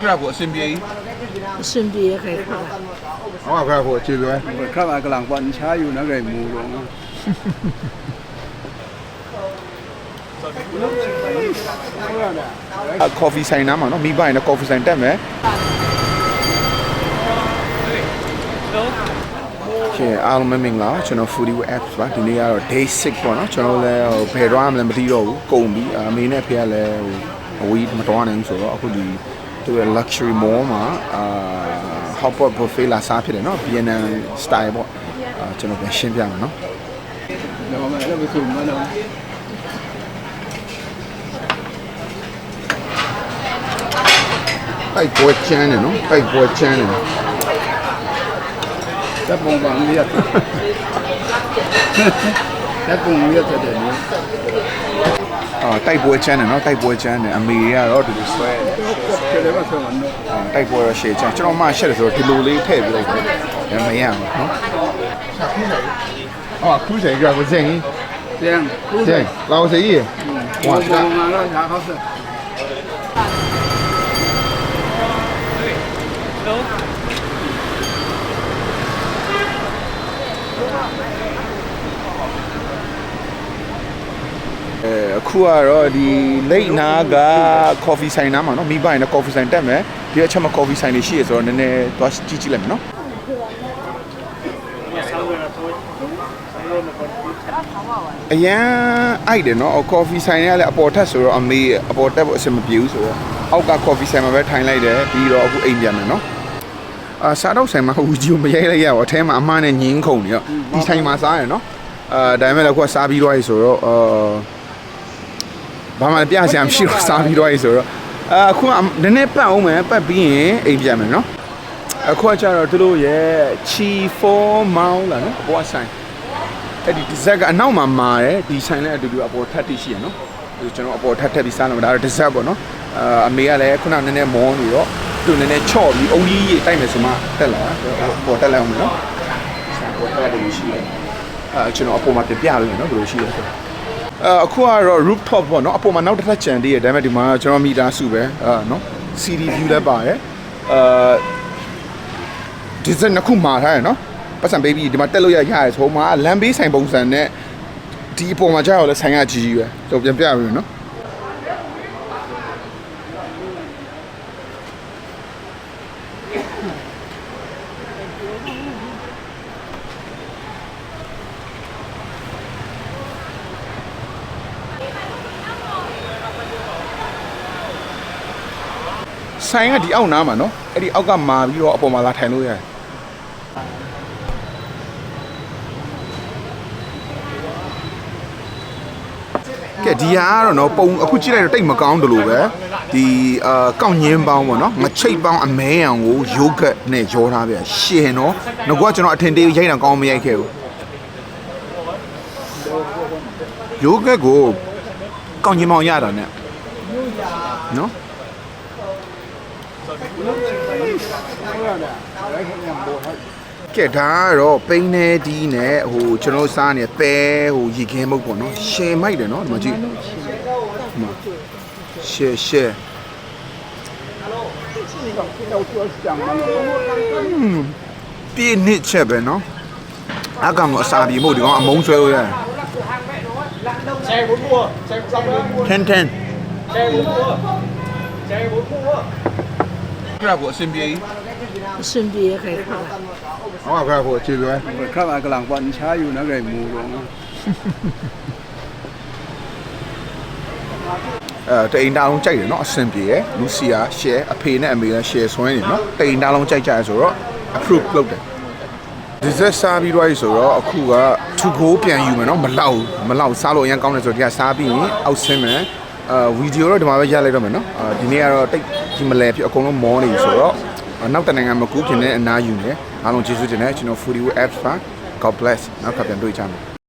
ခရဖို့အဆင်ပြေကြီး အဆင်ပြေရခဲ့ခါ ဟောခရဖို့အခြေပြော ข้าวกำลังปันช้าอยู่นะไก่หมูหลง ကော်ဖီဆိုင်နားမှာနော်မိဘရင်လည်းကော်ဖီဆိုင်တက်မယ်ကဲအားလုံးပဲမင်္ဂလာကျွန်တော် Foodie with apps ပါဒီနေ့ကတော့ day 6ပေါ့နော်ကျွန်တော်လည်းဟိုဘယ်တော့မှလည်းမသိတော့ဘူးကုန်ပြီအမေနဲ့ဖေကလည်းဟိုအဝေးမတော်နိုင်ဘူးဆိုတော့အခုဒီ သူရဲ့ luxury mall မှာအာ hot pot buffet လာစားဖြစ်တယ်နော် Vietnam style ပေါ့အာကျွန်တော်ပြန်ရှင်းပြမယ်နော်ဒါမှမဟုတ်လည်းမဆိုမနော်တိုက်ပွဲချမ်းတယ်နော်တိုက်ပွဲချမ်းတယ်တက်ပုံပါလေးရတက်ပုံလေးရတဲ့နော် အော်တိုက်ပွဲချမ်းတယ်နော်တိုက်ပွဲချမ်းတယ်အမေတွေကတော့ဒီလိုဆွဲတယ်ကျတယ်ပါဆွဲမှာနော်တိုက်ပွဲရရှေ့ချမ်းကျွန်တော်မှရှက်တယ်ဆိုတော့ဒီလိုလေးထည့်ပြလိုက်တယ်မရဘူးနော်အော်ခူးဆိုင်ကကိုဇင်ဇင်ခူးဆိုင်လောက်စီဟိုကငါတော့ညာဟောက်ဆက် ခုကတော့ဒီလိတ်နာက coffee ဆိုင်နားမှာနော်မိဘရင်လည်း coffee ဆိုင်တက်မယ်ဒီအချက်မှာ coffee ဆိုင်တွေရှိရဆိုတော့နည်းနည်းသွားကြည့်ကြည့်လိုက်မယ်နော်အရန်အိုက်တယ်နော်ကော်ဖီဆိုင်ကလည်းအပေါ်ထက်ဆိုတော့အမေအပေါ်တက်ဖို့အဆင်မပြေဘူးဆိုတော့အောက်ကကော်ဖီဆိုင်မှာပဲထိုင်လိုက်တယ်ပြီးတော့အခုအိမ်ပြန်မယ်နော်အာစားတော့ဆိုင်မှာဟိုဂျီကိုမရိုက်လိုက်ရပါဘူးအထဲမှာအမနဲ့ညင်းခုန်နေတော့ဒီဆိုင်မှာစားရနော်အာဒါပေမဲ့လည်းအခုကစားပြီးတော့ရဆိုတော့အာ ဘာမှပြစရာမရှိတော့စားပြီးတော့ရဆိုတော့အာအခုကနည်းနည်းပတ်အောင်မယ်ပတ်ပြီးရင်အိမ်ပြန်မယ်နော်အခုကကျတော့သူတို့ရဲ့ချီ4မောင်းလာနော်အပေါ်ဆိုင်အဲ့ဒီဒီဇက်ကအနောက်မှာမာတယ်ဒီဆိုင်လည်းအတူတူအပေါ်ထပ်တိရှိရနော်ဒီကျွန်တော်အပေါ်ထပ်ထပ်ပြီးစားလို့ဒါတော့ဒီဇက်ပေါ့နော်အာအမေကလည်းခုနကနည်းနည်းမောနေတော့သူနည်းနည်းချော့ပြီးအုံကြီးကြီးတိုက်မယ်ဆိုမှတက်လာအပေါ်တက်လိုက်အောင်နော်ဆိုင်ပေါ်တက်တယ်ရှိတယ်အာကျွန်တော်အပေါ်မှာပြပြလို့နော်ဘယ်လိုရှိလဲဆို အာအခုကတော့ rooftop ပေါ့နော်အပေါ်မှာနောက်တစ်ထပ်ကျန်သေးတယ်ဒါပေမဲ့ဒီမှာကျွန်တော်မီတာစုပဲအာနော် CD view လည်းပါတယ်အာဒီဇက်နှစ်ခုမှာထားရနော်ပတ်စံပေးပြီးဒီမှာတက်လို့ရရတယ်ဆိုမှလမ်းဘေးဆိုင်ပုံစံနဲ့ဒီအပေါ်မှာကြာတော့လဲဆိုင်ရကြီးကြီးပဲတော့ပြန်ပြရပြီနော် ဆိုင်ကဒီအောက်နားမှာနော်အဲ့ဒီအောက်ကမာပြီးတော့အပေါ်မှာလာထိုင်လို့ရတယ်ကဲဒီဟာကတော့နော်ပုံအခုကြည့်လိုက်တော့တိတ်မကောင်းတယ်လို့ပဲဒီအာကောက်ညင်းပေါင်းပေါ့နော်ငချိတ်ပေါင်းအမဲအောင်ကိုယိုဂတ်နဲ့ရောထားပြရှင်နော်ငကွာကျွန်တော်အထင်သေးရိုက်တာကောင်းမရိုက်ခဲ့ဘူးယိုဂတ်ကိုကောက်ညင်းပေါင်းရတာနဲ့ နော်ကဲဒါကတော့ပိန်းနေဒီနဲ့ဟိုကျွန်တော်စားနေပဲဟိုရေခင်းမုတ်ပေါ့နော်ရှယ်မိုက်တယ်နော်ဒီမှာကြည့်ဒီမှာရှယ်ရှယ်ပြည့်နစ်ချက်ပဲနော်အကောင်ကအစာပြေမို့ဒီကောင်အမုန်းဆွဲလို့ရတယ် Xe bốn mua, xe xong nữa mua, 10 10 xe bốn mua, xe bốn mua. ခရဖို့အဆင်ပြေကြီး အဆင်ပြေရခဲ့ခါ ဟောခရဖို့အခြေပြော ข้าวกำลังปันช้าอยู่นะไก่หมูหลง အဲတိန်တာလုံးကြိုက်တယ်နော်အဆင်ပြေရယ်လူစီယာ share အဖေနဲ့အမေလည်း share ဆွဲနေနော်တိန်တာလုံးကြိုက်ကြရဆိုတော့ approve လုပ်တယ်ဒီဇက်စားပြီးတော့ဆိုတော့အခုက to go ပြန်ယူမယ်နော်မလောက်ဘူးမလောက်စားလို့အရင်ကောင်းတယ်ဆိုတော့ဒီကစားပြီးရင်အောက်ဆင်းမယ် အာဗီဒီယိုတော့ဒီမှာပဲရလိုက်တော့မယ်နော်အာဒီနေ့ကတော့တိတ်ဒီမလဲဖြစ်အကုန်လုံးမောနေပြီဆိုတော့အာနောက်တနိုင်ငံမကူးခင်နဲ့အနားယူနေအားလုံးကျေးဇူးတင်တယ်ကျွန်တော် Foodie Apps ပါ God bless နောက်ကပြန်တွေ့ကြမယ်